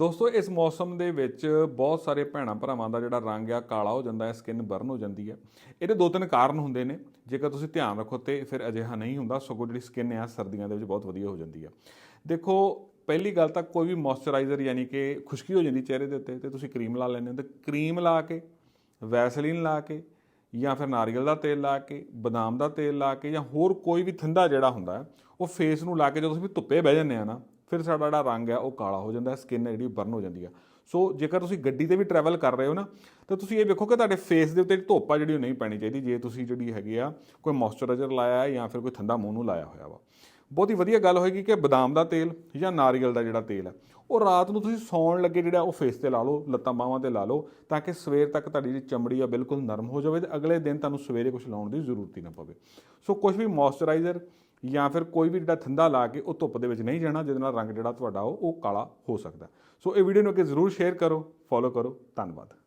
ਦੋਸਤੋ, ਇਸ ਮੌਸਮ ਦੇ ਵਿੱਚ ਬਹੁਤ ਸਾਰੇ ਭੈਣਾਂ ਭਰਾਵਾਂ ਦਾ ਜਿਹੜਾ ਰੰਗ ਆ, ਕਾਲਾ ਹੋ ਜਾਂਦਾ ਹੈ ਸਕਿਨ ਬਰਨ ਹੋ ਜਾਂਦੀ ਹੈ। ਇਹਦੇ ਦੋ ਤਿੰਨ ਕਾਰਨ ਹੁੰਦੇ ਨੇ। ਜੇਕਰ ਤੁਸੀਂ ਧਿਆਨ ਰੱਖੋ ਤੇ ਫਿਰ ਅਜਿਹਾ ਨਹੀਂ ਹੁੰਦਾ, ਸਗੋਂ ਜਿਹੜੀ ਸਕਿਨ ਆ, ਸਰਦੀਆਂ ਦੇ ਵਿੱਚ ਬਹੁਤ ਵਧੀਆ ਹੋ ਜਾਂਦੀ ਆ ਦੇਖੋ, ਪਹਿਲੀ ਗੱਲ ਤਾਂ ਕੋਈ ਵੀ ਮੋਇਸਚਰਾਈਜ਼ਰ ਯਾਨੀ ਕਿ ਖੁਸ਼ਕੀ ਹੋ ਜਾਂਦੀ ਚਿਹਰੇ ਦੇ ਉੱਤੇ, ਤੇ ਤੁਸੀਂ ਕਰੀਮ ਲਾ ਲੈਂਦੇ ਹੋ ਤੇ ਕਰੀਮ ਲਾ ਕੇ ਵੈਸਲੀਨ ਲਾ ਕੇ, ਜਾਂ ਫਿਰ ਨਾਰੀਅਲ ਦਾ ਤੇਲ ਲਾ ਕੇ, ਬਦਾਮ ਦਾ ਤੇਲ ਲਾ ਕੇ ਜਾਂ ਹੋਰ ਕੋਈ ਵੀ ਥਿੰਦਾ ਜਿਹੜਾ ਹੁੰਦਾ ਉਹ ਫੇਸ ਨੂੰ ਲਾ ਕੇ ਜਦੋਂ ਤੁਸੀਂ ਧੁੱਪੇ ਬਹਿ ਜਾਂਦੇ ਆ ਨਾ ਫਿਰ ਸਾਡਾ ਜਿਹੜਾ ਰੰਗ ਹੈ ਉਹ ਕਾਲਾ ਹੋ ਜਾਂਦਾ ਹੈ ਸਕਿਨ ਜਿਹੜੀ ਬਰਨ ਹੋ ਜਾਂਦੀ ਆ। ਸੋ ਜੇਕਰ ਤੁਸੀਂ ਗੱਡੀ ਤੇ ਵੀ ਟਰੈਵਲ ਕਰ ਰਹੇ ਹੋ ਨਾ, ਤਾਂ ਤੁਸੀਂ ਇਹ ਵੇਖੋ ਕਿ ਤੁਹਾਡੇ ਫੇਸ ਦੇ ਉੱਤੇ ਧੋਪਾ ਜਿਹੜੀ ਉਹ ਨਹੀਂ ਪੈਣੀ ਚਾਹੀਦੀ, ਜੇ ਤੁਸੀਂ ਜਿਹੜੀ ਹੈਗੀ ਆ, ਕੋਈ ਮੋਇਸਚਰਾਈਜ਼ਰ ਲਾਇਆ ਹੈ ਜਾਂ ਫਿਰ ਕੋਈ ਠੰਡਾ ਮੂੰਹ ਨੂੰ ਲਾਇਆ ਹੋਇਆ ਵਾ। ਬਹੁਤ ਹੀ ਵਧੀਆ ਗੱਲ ਹੋਏਗੀ ਕਿ ਬਦਾਮ ਦਾ ਤੇਲ ਜਾਂ ਨਾਰੀਅਲ ਦਾ ਜਿਹੜਾ ਤੇਲ ਹੈ, ਉਹ ਰਾਤ ਨੂੰ ਤੁਸੀਂ ਸੌਣ ਲੱਗੇ ਜਿਹੜਾ ਉਹ ਫੇਸ ਤੇ ਲਾ ਲਓ, ਲੱਤਾਂ ਬਾਹਾਂ ਤੇ ਲਾ ਲਓ, ਤਾਂ ਕਿ ਸਵੇਰ ਤੱਕ ਤੁਹਾਡੀ ਜਿਹੜੀ ਚਮੜੀ ਆ ਬਿਲਕੁਲ ਨਰਮ ਹੋ ਜਾਵੇ ਤੇ ਅਗਲੇ ਦਿਨ ਤੁਹਾਨੂੰ ਸਵੇਰੇ ਕੁਝ ਲਾਉਣ ਦੀ ਜ਼ਰੂਰਤ ਹੀ ਨਾ ਪਵੇ। ਸੋ ਕੁਝ ਵੀ ਮੋਇਸਚਰਾਈਜ਼ਰ ਜਾਂ ਫਿਰ ਕੋਈ ਵੀ ਜਿਹੜਾ ਥੰਦਾ ਲਾ ਕੇ ਉਹ ਧੁੱਪ ਦੇ ਵਿੱਚ ਨਹੀਂ ਜਾਣਾ ਜਿਹਦੇ ਨਾਲ ਰੰਗ ਜਿਹੜਾ ਤੁਹਾਡਾ ਉਹ ਉਹ ਕਾਲਾ ਹੋ ਸਕਦਾ। ਸੋ ਇਹ ਵੀਡੀਓ ਨੂੰ ਅੱਗੇ ਜ਼ਰੂਰ ਸ਼ੇਅਰ ਕਰੋ ਫੋਲੋ ਕਰੋ, ਧੰਨਵਾਦ।